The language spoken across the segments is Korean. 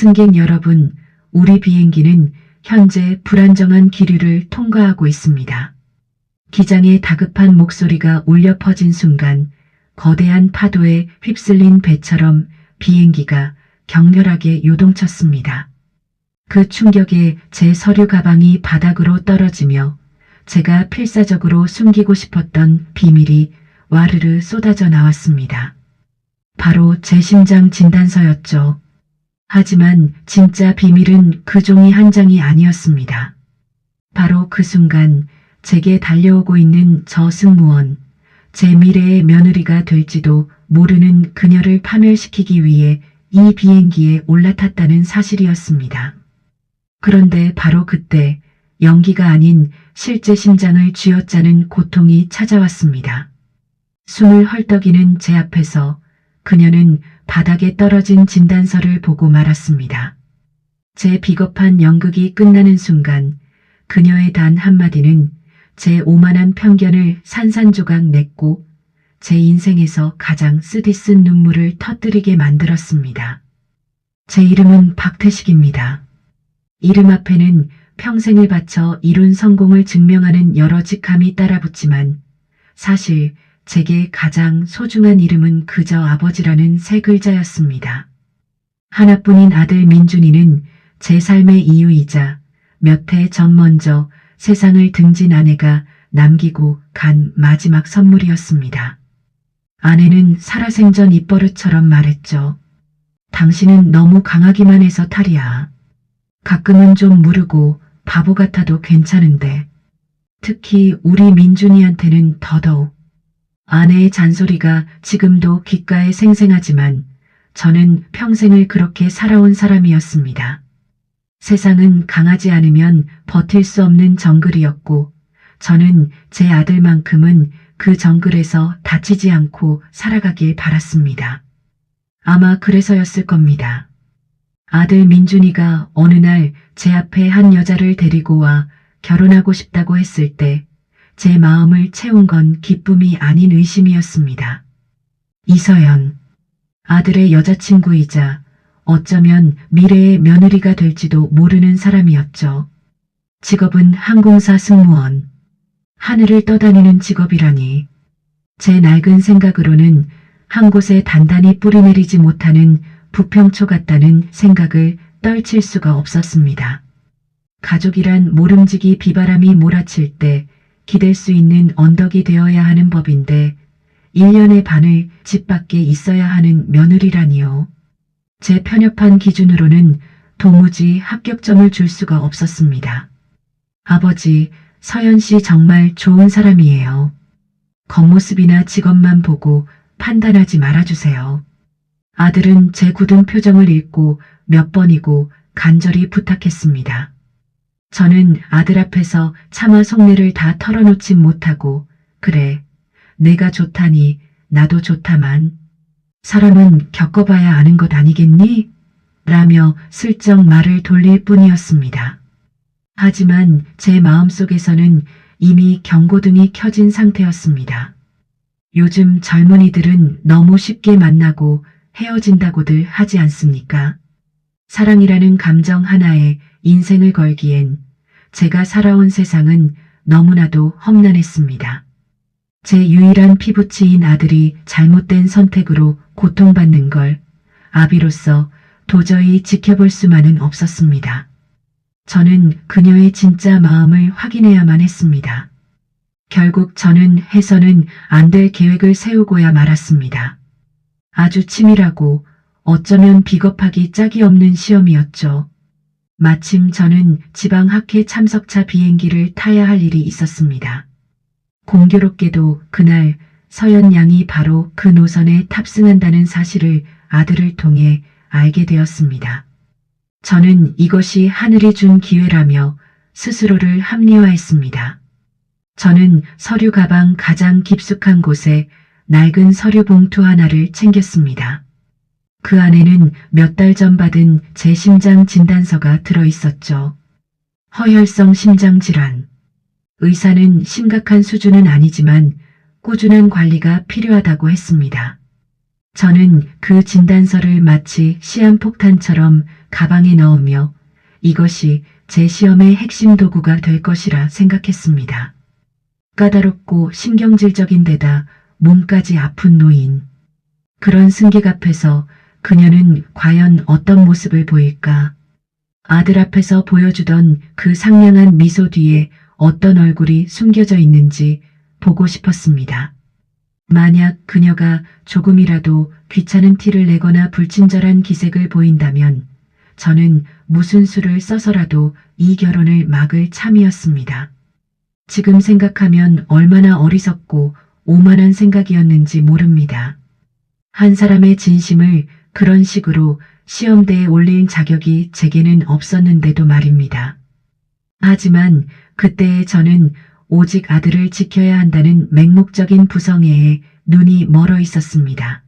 승객 여러분, 우리 비행기는 현재 불안정한 기류를 통과하고 있습니다. 기장의 다급한 목소리가 울려 퍼진 순간 거대한 파도에 휩쓸린 배처럼 비행기가 격렬하게 요동쳤습니다. 그 충격에 제 서류 가방이 바닥으로 떨어지며 제가 필사적으로 숨기고 싶었던 비밀이 와르르 쏟아져 나왔습니다. 바로 제 심장 진단서였죠. 하지만 진짜 비밀은 그 종이 한 장이 아니었습니다. 바로 그 순간 제게 달려오고 있는 저 승무원, 제 미래의 며느리가 될지도 모르는 그녀를 파멸시키기 위해 이 비행기에 올라탔다는 사실이었습니다. 그런데 바로 그때 연기가 아닌 실제 심장을 쥐어짜는 고통이 찾아왔습니다. 숨을 헐떡이는 제 앞에서 그녀는 바닥에 떨어진 진단서를 보고 말았습니다. 제 비겁한 연극이 끝나는 순간 그녀의 단 한마디는 제 오만한 편견을 산산조각 냈고 제 인생에서 가장 쓰디쓴 눈물을 터뜨리게 만들었습니다. 제 이름은 박태식입니다. 이름 앞에는 평생을 바쳐 이룬 성공을 증명하는 여러 직함이 따라붙지만 사실 제게 가장 소중한 이름은 그저 아버지라는 세 글자였습니다. 하나뿐인 아들 민준이는 제 삶의 이유이자 몇 해 전 먼저 세상을 등진 아내가 남기고 간 마지막 선물이었습니다. 아내는 살아생전 입버릇처럼 말했죠. 당신은 너무 강하기만 해서 탈이야. 가끔은 좀 무르고 바보 같아도 괜찮은데. 특히 우리 민준이한테는 더더욱. 아내의 잔소리가 지금도 귓가에 생생하지만 저는 평생을 그렇게 살아온 사람이었습니다. 세상은 강하지 않으면 버틸 수 없는 정글이었고 저는 제 아들만큼은 그 정글에서 다치지 않고 살아가길 바랐습니다. 아마 그래서였을 겁니다. 아들 민준이가 어느 날 제 앞에 한 여자를 데리고 와 결혼하고 싶다고 했을 때 제 마음을 채운 건 기쁨이 아닌 의심이었습니다. 이서연, 아들의 여자친구이자 어쩌면 미래의 며느리가 될지도 모르는 사람이었죠. 직업은 항공사 승무원. 하늘을 떠다니는 직업이라니. 제 낡은 생각으로는 한 곳에 단단히 뿌리내리지 못하는 부평초 같다는 생각을 떨칠 수가 없었습니다. 가족이란 모름지기 비바람이 몰아칠 때 기댈 수 있는 언덕이 되어야 하는 법인데 1년의 반을 집 밖에 있어야 하는 며느리라니요. 제 편협한 기준으로는 도무지 합격점을 줄 수가 없었습니다. 아버지, 서연 씨 정말 좋은 사람이에요. 겉모습이나 직업만 보고 판단하지 말아주세요. 아들은 제 굳은 표정을 읽고 몇 번이고 간절히 부탁했습니다. 저는 아들 앞에서 차마 속내를 다 털어놓지 못하고 그래 내가 좋다니 나도 좋다만 사람은 겪어봐야 아는 것 아니겠니? 라며 슬쩍 말을 돌릴 뿐이었습니다. 하지만 제 마음속에서는 이미 경고등이 켜진 상태였습니다. 요즘 젊은이들은 너무 쉽게 만나고 헤어진다고들 하지 않습니까? 사랑이라는 감정 하나에 인생을 걸기엔 제가 살아온 세상은 너무나도 험난했습니다. 제 유일한 피부치인 아들이 잘못된 선택으로 고통받는 걸 아비로서 도저히 지켜볼 수만은 없었습니다. 저는 그녀의 진짜 마음을 확인해야만 했습니다. 결국 저는 해서는 안 될 계획을 세우고야 말았습니다. 아주 치밀하고 어쩌면 비겁하기 짝이 없는 시험이었죠. 마침 저는 지방학회 참석차 비행기를 타야 할 일이 있었습니다. 공교롭게도 그날 서연 양이 바로 그 노선에 탑승한다는 사실을 아들을 통해 알게 되었습니다. 저는 이것이 하늘이 준 기회라며 스스로를 합리화했습니다. 저는 서류 가방 가장 깊숙한 곳에 낡은 서류 봉투 하나를 챙겼습니다. 그 안에는 몇 달 전 받은 제 심장 진단서가 들어 있었죠. 허혈성 심장질환. 의사는 심각한 수준은 아니지만 꾸준한 관리가 필요하다고 했습니다. 저는 그 진단서를 마치 시한폭탄처럼 가방에 넣으며 이것이 제 시험의 핵심 도구가 될 것이라 생각했습니다. 까다롭고 신경질적인 데다 몸까지 아픈 노인. 그런 승객 앞에서 그녀는 과연 어떤 모습을 보일까? 아들 앞에서 보여주던 그 상냥한 미소 뒤에 어떤 얼굴이 숨겨져 있는지 보고 싶었습니다. 만약 그녀가 조금이라도 귀찮은 티를 내거나 불친절한 기색을 보인다면 저는 무슨 수를 써서라도 이 결혼을 막을 참이었습니다. 지금 생각하면 얼마나 어리석고 오만한 생각이었는지 모릅니다. 한 사람의 진심을 그런 식으로 시험대에 올릴 자격이 제게는 없었는데도 말입니다. 하지만 그때의 저는 오직 아들을 지켜야 한다는 맹목적인 부성애에 눈이 멀어 있었습니다.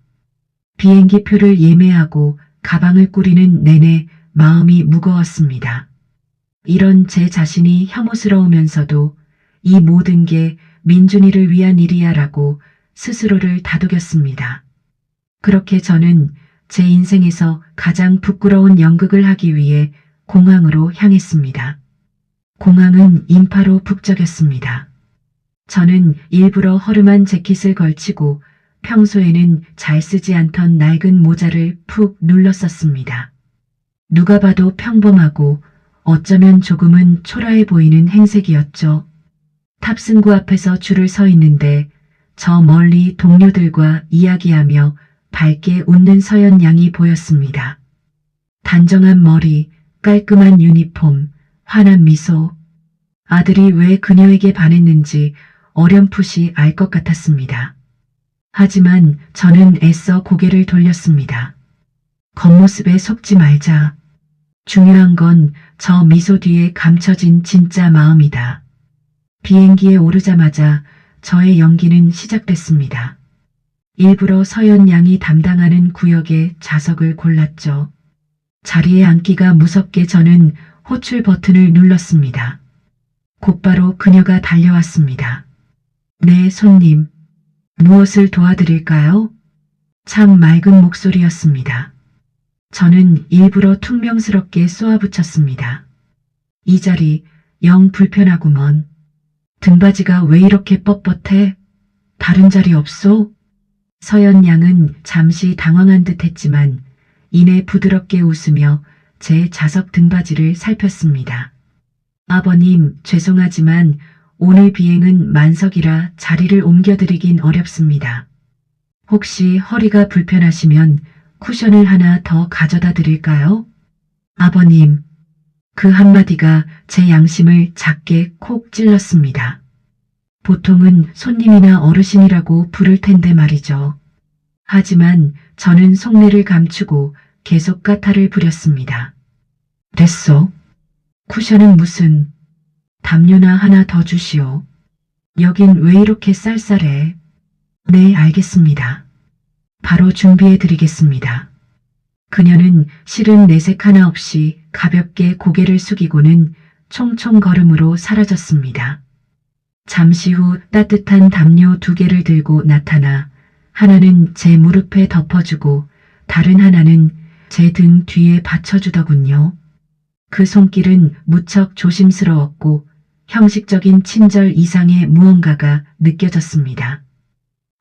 비행기 표를 예매하고 가방을 꾸리는 내내 마음이 무거웠습니다. 이런 제 자신이 혐오스러우면서도 이 모든 게 민준이를 위한 일이야라고 스스로를 다독였습니다. 그렇게 저는 제 인생에서 가장 부끄러운 연극을 하기 위해 공항으로 향했습니다. 공항은 인파로 북적였습니다. 저는 일부러 허름한 재킷을 걸치고 평소에는 잘 쓰지 않던 낡은 모자를 푹 눌렀었습니다. 누가 봐도 평범하고 어쩌면 조금은 초라해 보이는 행색이었죠. 탑승구 앞에서 줄을 서 있는데 저 멀리 동료들과 이야기하며 밝게 웃는 서연 양이 보였습니다. 단정한 머리, 깔끔한 유니폼, 환한 미소. 아들이 왜 그녀에게 반했는지 어렴풋이 알 것 같았습니다. 하지만 저는 애써 고개를 돌렸습니다. 겉모습에 속지 말자. 중요한 건 저 미소 뒤에 감춰진 진짜 마음이다. 비행기에 오르자마자 저의 연기는 시작됐습니다. 일부러 서연 양이 담당하는 구역에 좌석을 골랐죠. 자리에 앉기가 무섭게 저는 호출 버튼을 눌렀습니다. 곧바로 그녀가 달려왔습니다. 네, 손님. 무엇을 도와드릴까요? 참 맑은 목소리였습니다. 저는 일부러 퉁명스럽게 쏘아붙였습니다. 이 자리 영 불편하구먼. 등바지가 왜 이렇게 뻣뻣해? 다른 자리 없소? 서연 양은 잠시 당황한 듯 했지만 이내 부드럽게 웃으며 제 자석 등바지를 살폈습니다. 아버님, 죄송하지만 오늘 비행은 만석이라 자리를 옮겨드리긴 어렵습니다. 혹시 허리가 불편하시면 쿠션을 하나 더 가져다 드릴까요? 아버님, 그 한마디가 제 양심을 작게 콕 찔렀습니다. 보통은 손님이나 어르신이라고 부를 텐데 말이죠. 하지만 저는 속내를 감추고 계속 까탈을 부렸습니다. 됐소. 쿠션은 무슨 담요나 하나 더 주시오. 여긴 왜 이렇게 쌀쌀해? 네, 알겠습니다. 바로 준비해 드리겠습니다. 그녀는 실은 내색 하나 없이 가볍게 고개를 숙이고는 총총 걸음으로 사라졌습니다. 잠시 후 따뜻한 담요 두 개를 들고 나타나 하나는 제 무릎에 덮어주고 다른 하나는 제 등 뒤에 받쳐주더군요. 그 손길은 무척 조심스러웠고 형식적인 친절 이상의 무언가가 느껴졌습니다.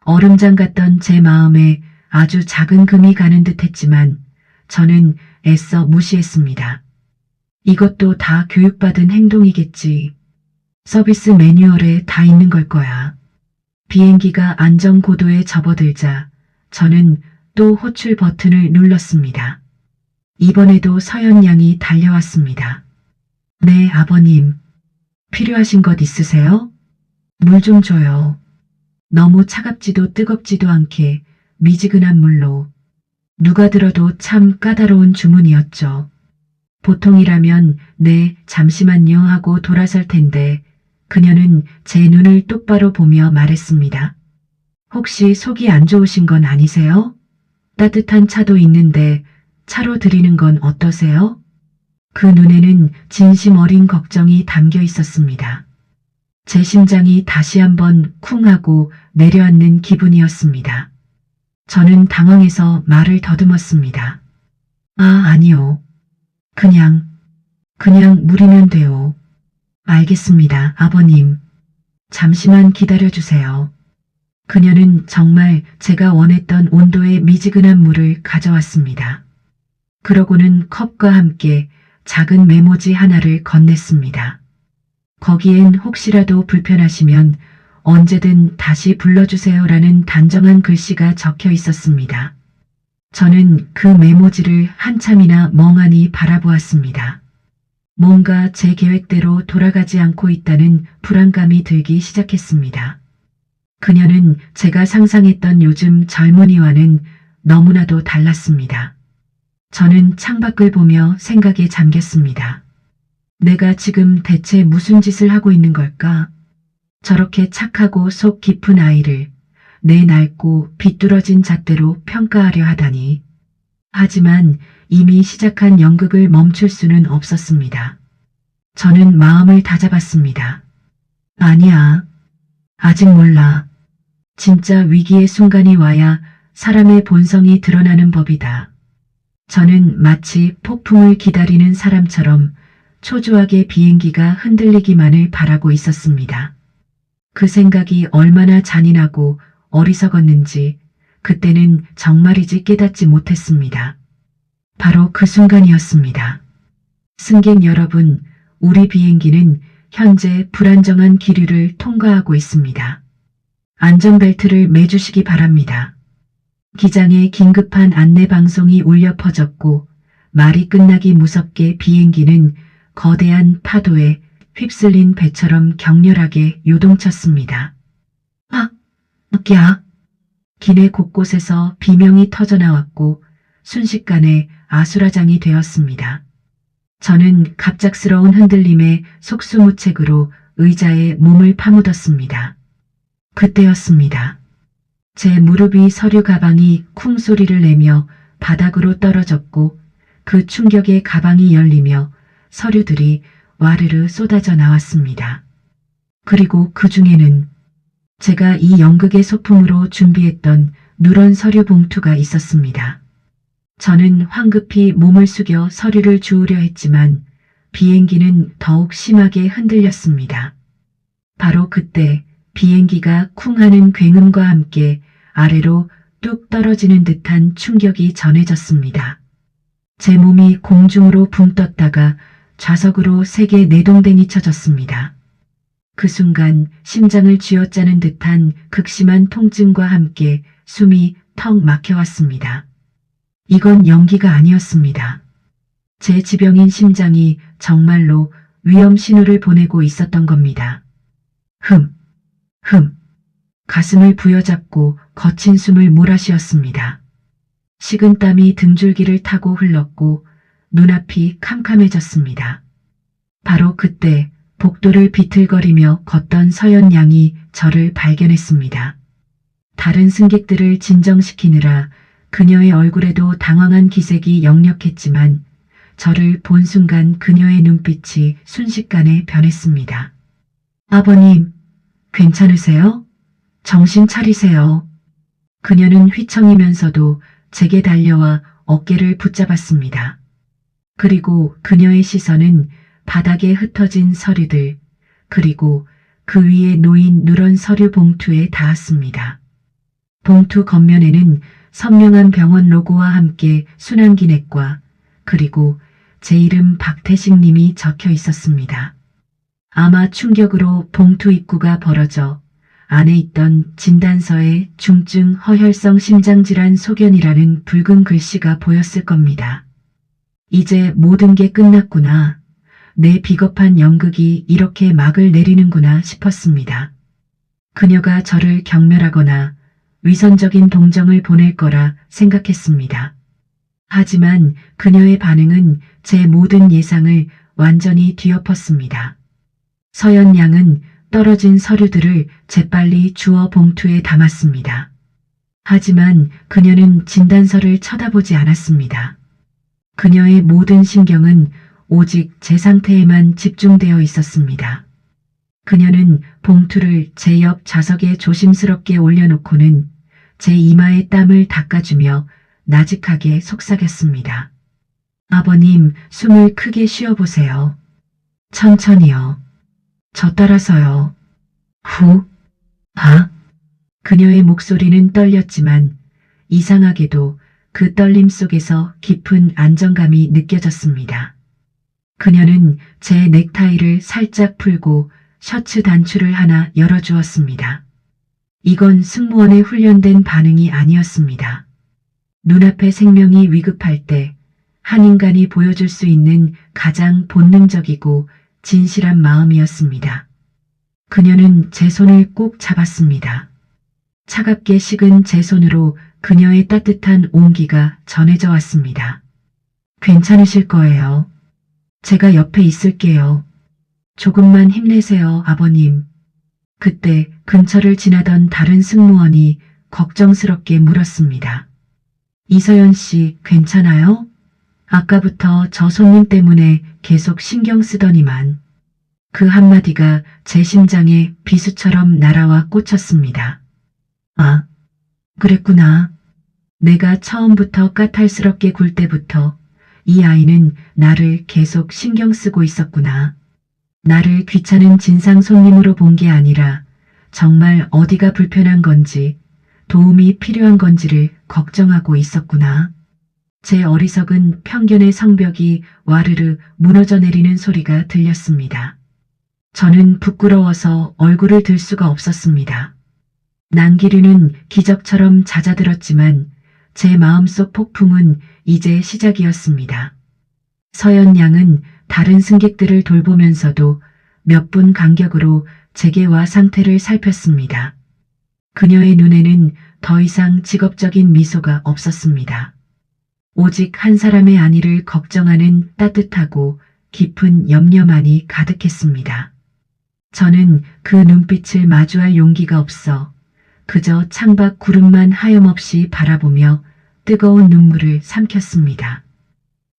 얼음장 같던 제 마음에 아주 작은 금이 가는 듯 했지만 저는 애써 무시했습니다. 이것도 다 교육받은 행동이겠지. 서비스 매뉴얼에 다 있는 걸 거야. 비행기가 안전 고도에 접어들자 저는 또 호출 버튼을 눌렀습니다. 이번에도 서연 양이 달려왔습니다. 네, 아버님. 필요하신 것 있으세요? 물 좀 줘요. 너무 차갑지도 뜨겁지도 않게 미지근한 물로. 누가 들어도 참 까다로운 주문이었죠. 보통이라면 네, 잠시만요 하고 돌아설 텐데 그녀는 제 눈을 똑바로 보며 말했습니다. 혹시 속이 안 좋으신 건 아니세요? 따뜻한 차도 있는데 차로 드리는 건 어떠세요? 그 눈에는 진심 어린 걱정이 담겨 있었습니다. 제 심장이 다시 한번 쿵 하고 내려앉는 기분이었습니다. 저는 당황해서 말을 더듬었습니다. 아, 아니요. 그냥, 그냥 물이면 돼요. 알겠습니다, 아버님. 잠시만 기다려주세요. 그녀는 정말 제가 원했던 온도의 미지근한 물을 가져왔습니다. 그러고는 컵과 함께 작은 메모지 하나를 건넸습니다. 거기엔 혹시라도 불편하시면 언제든 다시 불러주세요라는 단정한 글씨가 적혀 있었습니다. 저는 그 메모지를 한참이나 멍하니 바라보았습니다. 뭔가 제 계획대로 돌아가지 않고 있다는 불안감이 들기 시작했습니다. 그녀는 제가 상상했던 요즘 젊은이와는 너무나도 달랐습니다. 저는 창밖을 보며 생각에 잠겼습니다. 내가 지금 대체 무슨 짓을 하고 있는 걸까? 저렇게 착하고 속 깊은 아이를 내 낡고 비뚤어진 잣대로 평가하려 하다니. 하지만 이미 시작한 연극을 멈출 수는 없었습니다. 저는 마음을 다잡았습니다. 아니야. 아직 몰라. 진짜 위기의 순간이 와야 사람의 본성이 드러나는 법이다. 저는 마치 폭풍을 기다리는 사람처럼 초조하게 비행기가 흔들리기만을 바라고 있었습니다. 그 생각이 얼마나 잔인하고 어리석었는지 그때는 정말이지 깨닫지 못했습니다. 바로 그 순간이었습니다. 승객 여러분, 우리 비행기는 현재 불안정한 기류를 통과하고 있습니다. 안전벨트를 매주시기 바랍니다. 기장에 긴급한 안내 방송이 울려 퍼졌고 말이 끝나기 무섭게 비행기는 거대한 파도에 휩쓸린 배처럼 격렬하게 요동쳤습니다. 아, 야! 기내 곳곳에서 비명이 터져나왔고 순식간에 아수라장이 되었습니다. 저는 갑작스러운 흔들림에 속수무책으로 의자에 몸을 파묻었습니다. 그때였습니다. 제 무릎 위 서류 가방이 쿵 소리를 내며 바닥으로 떨어졌고 그 충격에 가방이 열리며 서류들이 와르르 쏟아져 나왔습니다. 그리고 그 중에는 제가 이 연극의 소품으로 준비했던 누런 서류 봉투가 있었습니다. 저는 황급히 몸을 숙여 서류를 주우려 했지만 비행기는 더욱 심하게 흔들렸습니다. 바로 그때 비행기가 쿵 하는 굉음과 함께 아래로 뚝 떨어지는 듯한 충격이 전해졌습니다. 제 몸이 공중으로 붕 떴다가 좌석으로 세게 내동댕이 쳐졌습니다. 그 순간 심장을 쥐어짜는 듯한 극심한 통증과 함께 숨이 턱 막혀왔습니다. 이건 연기가 아니었습니다. 제 지병인 심장이 정말로 위험 신호를 보내고 있었던 겁니다. 흠, 흠. 가슴을 부여잡고 거친 숨을 몰아쉬었습니다. 식은 땀이 등줄기를 타고 흘렀고 눈앞이 캄캄해졌습니다. 바로 그때 복도를 비틀거리며 걷던 서연 양이 저를 발견했습니다. 다른 승객들을 진정시키느라 그녀의 얼굴에도 당황한 기색이 역력했지만 저를 본 순간 그녀의 눈빛이 순식간에 변했습니다. 아버님, 괜찮으세요? 정신 차리세요. 그녀는 휘청이면서도 제게 달려와 어깨를 붙잡았습니다. 그리고 그녀의 시선은 바닥에 흩어진 서류들, 그리고 그 위에 놓인 누런 서류 봉투에 닿았습니다. 봉투 겉면에는 선명한 병원 로고와 함께 순환기내과, 그리고 제 이름 박태식 님이 적혀 있었습니다. 아마 충격으로 봉투 입구가 벌어져 안에 있던 진단서에 중증 허혈성 심장질환 소견이라는 붉은 글씨가 보였을 겁니다. 이제 모든 게 끝났구나. 내 비겁한 연극이 이렇게 막을 내리는구나 싶었습니다. 그녀가 저를 경멸하거나 위선적인 동정을 보낼 거라 생각했습니다. 하지만 그녀의 반응은 제 모든 예상을 완전히 뒤엎었습니다. 서연 양은 떨어진 서류들을 재빨리 주워 봉투에 담았습니다. 하지만 그녀는 진단서를 쳐다보지 않았습니다. 그녀의 모든 신경은 오직 제 상태에만 집중되어 있었습니다. 그녀는 봉투를 제 옆 좌석에 조심스럽게 올려놓고는 제 이마에 땀을 닦아주며 나직하게 속삭였습니다. 아버님, 숨을 크게 쉬어보세요. 천천히요. 저 따라서요. 후, 아. 그녀의 목소리는 떨렸지만 이상하게도 그 떨림 속에서 깊은 안정감이 느껴졌습니다. 그녀는 제 넥타이를 살짝 풀고 셔츠 단추를 하나 열어주었습니다. 이건 승무원의 훈련된 반응이 아니었습니다. 눈앞의 생명이 위급할 때 한 인간이 보여줄 수 있는 가장 본능적이고 진실한 마음이었습니다. 그녀는 제 손을 꼭 잡았습니다. 차갑게 식은 제 손으로 그녀의 따뜻한 온기가 전해져 왔습니다. 괜찮으실 거예요. 제가 옆에 있을게요. 조금만 힘내세요, 아버님. 그때 근처를 지나던 다른 승무원이 걱정스럽게 물었습니다. 이서연 씨, 괜찮아요? 아까부터 저 손님 때문에 계속 신경 쓰더니만. 그 한마디가 제 심장에 비수처럼 날아와 꽂혔습니다. 아, 그랬구나. 내가 처음부터 까탈스럽게 굴 때부터 이 아이는 나를 계속 신경 쓰고 있었구나. 나를 귀찮은 진상 손님으로 본 게 아니라 정말 어디가 불편한 건지 도움이 필요한 건지를 걱정하고 있었구나. 제 어리석은 편견의 성벽이 와르르 무너져 내리는 소리가 들렸습니다. 저는 부끄러워서 얼굴을 들 수가 없었습니다. 난기류는 기적처럼 잦아들었지만 제 마음속 폭풍은 이제 시작이었습니다. 서연 양은 다른 승객들을 돌보면서도 몇 분 간격으로 제게와 상태를 살폈습니다. 그녀의 눈에는 더 이상 직업적인 미소가 없었습니다. 오직 한 사람의 안위를 걱정하는 따뜻하고 깊은 염려만이 가득했습니다. 저는 그 눈빛을 마주할 용기가 없어 그저 창밖 구름만 하염없이 바라보며 뜨거운 눈물을 삼켰습니다.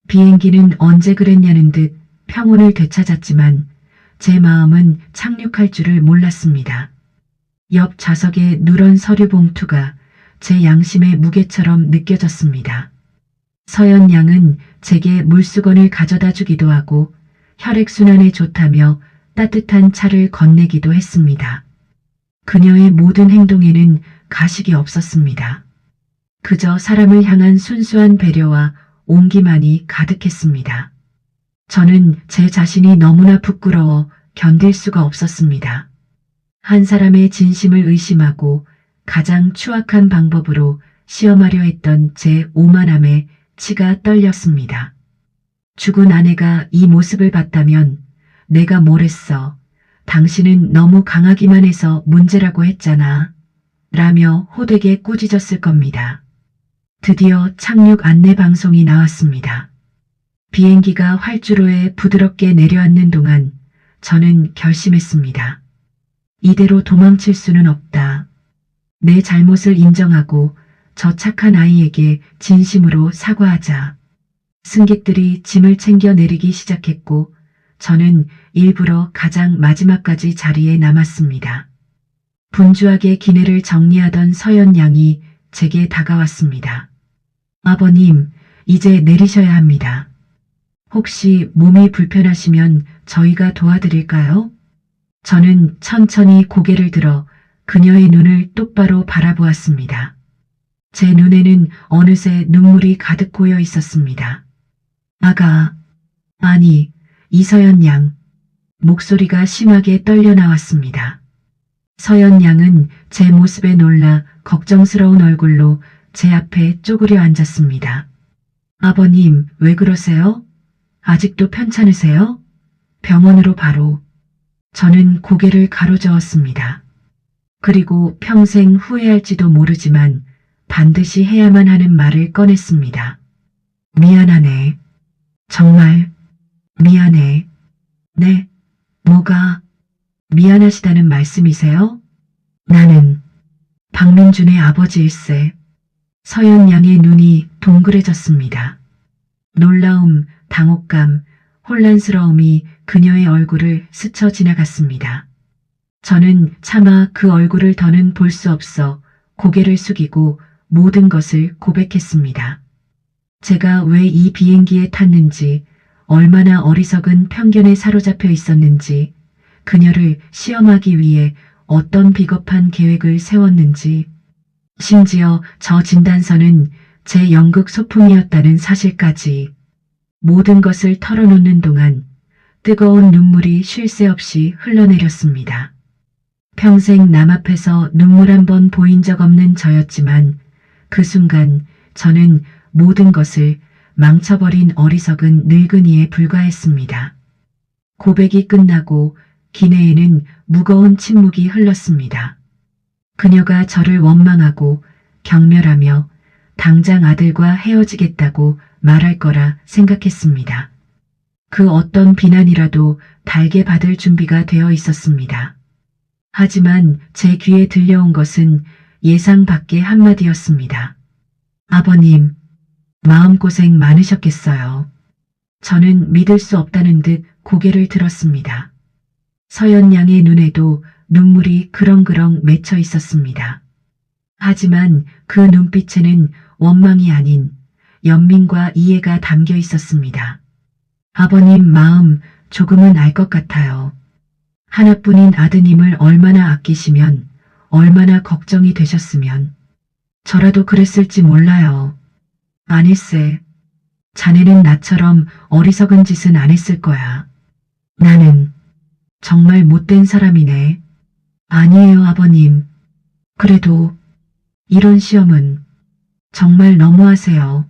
비행기는 언제 그랬냐는 듯 평온을 되찾았지만 제 마음은 착륙할 줄을 몰랐습니다. 옆 좌석의 누런 서류 봉투가 제 양심의 무게처럼 느껴졌습니다. 서연 양은 제게 물수건을 가져다 주기도 하고 혈액순환에 좋다며 따뜻한 차를 건네기도 했습니다. 그녀의 모든 행동에는 가식이 없었습니다. 그저 사람을 향한 순수한 배려와 온기만이 가득했습니다. 저는 제 자신이 너무나 부끄러워 견딜 수가 없었습니다. 한 사람의 진심을 의심하고 가장 추악한 방법으로 시험하려 했던 제 오만함에 치가 떨렸습니다. 죽은 아내가 이 모습을 봤다면 내가 뭘 했어. 당신은 너무 강하기만 해서 문제라고 했잖아. 라며 호되게 꾸짖었을 겁니다. 드디어 착륙 안내 방송이 나왔습니다. 비행기가 활주로에 부드럽게 내려앉는 동안 저는 결심했습니다. 이대로 도망칠 수는 없다. 내 잘못을 인정하고 저 착한 아이에게 진심으로 사과하자. 승객들이 짐을 챙겨 내리기 시작했고 저는 일부러 가장 마지막까지 자리에 남았습니다. 분주하게 기내를 정리하던 서연 양이 제게 다가왔습니다. 아버님, 이제 내리셔야 합니다. 혹시 몸이 불편하시면 저희가 도와드릴까요? 저는 천천히 고개를 들어 그녀의 눈을 똑바로 바라보았습니다. 제 눈에는 어느새 눈물이 가득 고여 있었습니다. 아가, 아니, 이서연 양. 목소리가 심하게 떨려 나왔습니다. 서연 양은 제 모습에 놀라 걱정스러운 얼굴로 제 앞에 쪼그려 앉았습니다. 아버님, 왜 그러세요? 아직도 편찮으세요? 병원으로 바로. 저는 고개를 가로저었습니다. 그리고 평생 후회할지도 모르지만 반드시 해야만 하는 말을 꺼냈습니다. 미안하네. 정말 미안해. 네. 뭐가 미안하시다는 말씀이세요? 나는 박민준의 아버지일세. 서연 양의 눈이 동그래졌습니다. 놀라움, 당혹감, 혼란스러움이 그녀의 얼굴을 스쳐 지나갔습니다. 저는 차마 그 얼굴을 더는 볼 수 없어 고개를 숙이고 모든 것을 고백했습니다. 제가 왜 이 비행기에 탔는지, 얼마나 어리석은 편견에 사로잡혀 있었는지, 그녀를 시험하기 위해 어떤 비겁한 계획을 세웠는지, 심지어 저 진단서는 제 연극 소품이었다는 사실까지 모든 것을 털어놓는 동안 뜨거운 눈물이 쉴 새 없이 흘러내렸습니다. 평생 남 앞에서 눈물 한 번 보인 적 없는 저였지만 그 순간 저는 모든 것을 망쳐버린 어리석은 늙은이에 불과했습니다. 고백이 끝나고 기내에는 무거운 침묵이 흘렀습니다. 그녀가 저를 원망하고 경멸하며 당장 아들과 헤어지겠다고 말할 거라 생각했습니다. 그 어떤 비난이라도 달게 받을 준비가 되어 있었습니다. 하지만 제 귀에 들려온 것은 예상 밖의 한마디였습니다. 아버님, 마음고생 많으셨겠어요. 저는 믿을 수 없다는 듯 고개를 들었습니다. 서연 양의 눈에도 눈물이 그렁그렁 맺혀 있었습니다. 하지만 그 눈빛에는 원망이 아닌 연민과 이해가 담겨 있었습니다. 아버님 마음 조금은 알 것 같아요. 하나뿐인 아드님을 얼마나 아끼시면 얼마나 걱정이 되셨으면 저라도 그랬을지 몰라요. 아닐세. 자네는 나처럼 어리석은 짓은 안 했을 거야. 나는 정말 못된 사람이네. 아니에요, 아버님. 그래도 이런 시험은 정말 너무하세요.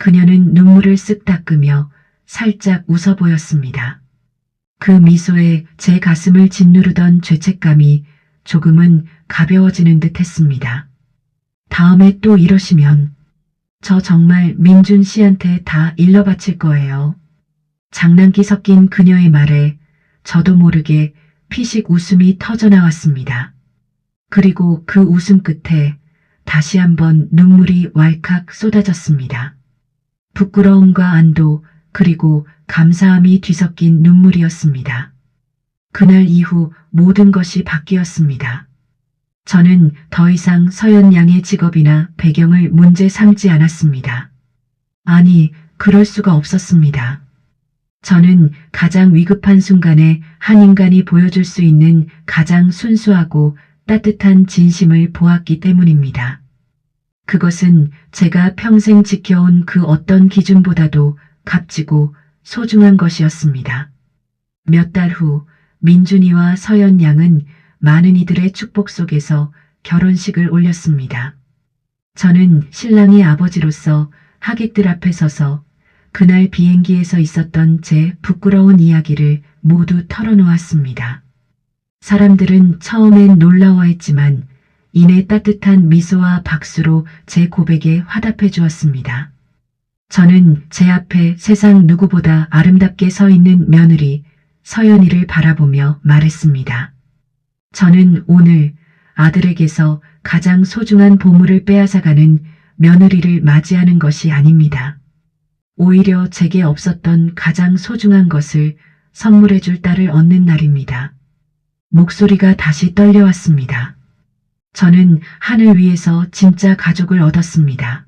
그녀는 눈물을 쓱 닦으며 살짝 웃어 보였습니다. 그 미소에 제 가슴을 짓누르던 죄책감이 조금은 가벼워지는 듯 했습니다. 다음에 또 이러시면 저 정말 민준 씨한테 다 일러 바칠 거예요. 장난기 섞인 그녀의 말에 저도 모르게 피식 웃음이 터져 나왔습니다. 그리고 그 웃음 끝에 다시 한번 눈물이 왈칵 쏟아졌습니다. 부끄러움과 안도 그리고 감사함이 뒤섞인 눈물이었습니다. 그날 이후 모든 것이 바뀌었습니다. 저는 더 이상 서연 양의 직업이나 배경을 문제 삼지 않았습니다. 아니, 그럴 수가 없었습니다. 저는 가장 위급한 순간에 한 인간이 보여줄 수 있는 가장 순수하고 따뜻한 진심을 보았기 때문입니다. 그것은 제가 평생 지켜온 그 어떤 기준보다도 값지고 소중한 것이었습니다. 몇 달 후 민준이와 서연 양은 많은 이들의 축복 속에서 결혼식을 올렸습니다. 저는 신랑의 아버지로서 하객들 앞에 서서 그날 비행기에서 있었던 제 부끄러운 이야기를 모두 털어놓았습니다. 사람들은 처음엔 놀라워했지만 이내 따뜻한 미소와 박수로 제 고백에 화답해 주었습니다. 저는 제 앞에 세상 누구보다 아름답게 서 있는 며느리 서연이를 바라보며 말했습니다. 저는 오늘 아들에게서 가장 소중한 보물을 빼앗아가는 며느리를 맞이하는 것이 아닙니다. 오히려 제게 없었던 가장 소중한 것을 선물해 줄 딸을 얻는 날입니다. 목소리가 다시 떨려왔습니다. 저는 하늘 위에서 진짜 가족을 얻었습니다.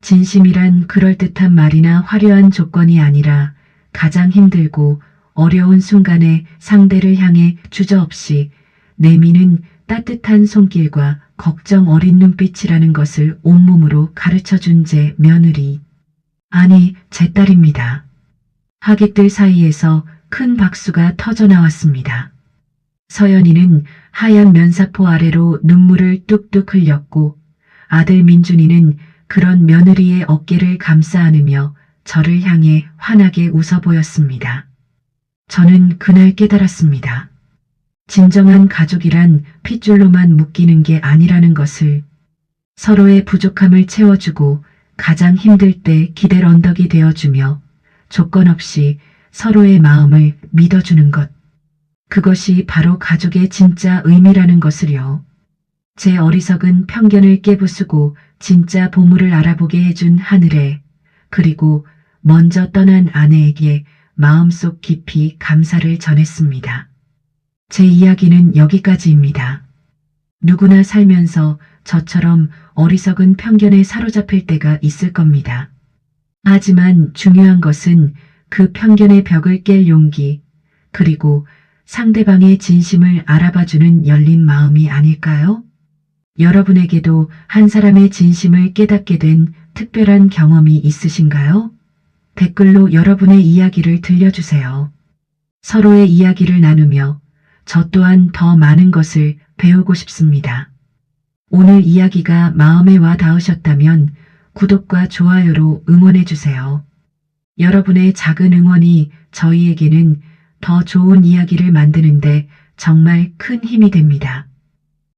진심이란 그럴듯한 말이나 화려한 조건이 아니라 가장 힘들고 어려운 순간에 상대를 향해 주저없이 내미는 따뜻한 손길과 걱정 어린 눈빛이라는 것을 온몸으로 가르쳐 준 제 며느리. 아니, 제 딸입니다. 하객들 사이에서 큰 박수가 터져 나왔습니다. 서연이는 하얀 면사포 아래로 눈물을 뚝뚝 흘렸고 아들 민준이는 그런 며느리의 어깨를 감싸 안으며 저를 향해 환하게 웃어 보였습니다. 저는 그날 깨달았습니다. 진정한 가족이란 핏줄로만 묶이는 게 아니라는 것을 서로의 부족함을 채워주고 가장 힘들 때 기댈 언덕이 되어주며 조건 없이 서로의 마음을 믿어주는 것. 그것이 바로 가족의 진짜 의미라는 것을요. 제 어리석은 편견을 깨부수고 진짜 보물을 알아보게 해준 하늘에 그리고 먼저 떠난 아내에게 마음속 깊이 감사를 전했습니다. 제 이야기는 여기까지입니다. 누구나 살면서 저처럼 어리석은 편견에 사로잡힐 때가 있을 겁니다. 하지만 중요한 것은 그 편견의 벽을 깰 용기, 그리고 상대방의 진심을 알아봐주는 열린 마음이 아닐까요? 여러분에게도 한 사람의 진심을 깨닫게 된 특별한 경험이 있으신가요? 댓글로 여러분의 이야기를 들려주세요. 서로의 이야기를 나누며 저 또한 더 많은 것을 배우고 싶습니다. 오늘 이야기가 마음에 와 닿으셨다면 구독과 좋아요로 응원해주세요. 여러분의 작은 응원이 저희에게는 더 좋은 이야기를 만드는데 정말 큰 힘이 됩니다.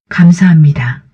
감사합니다.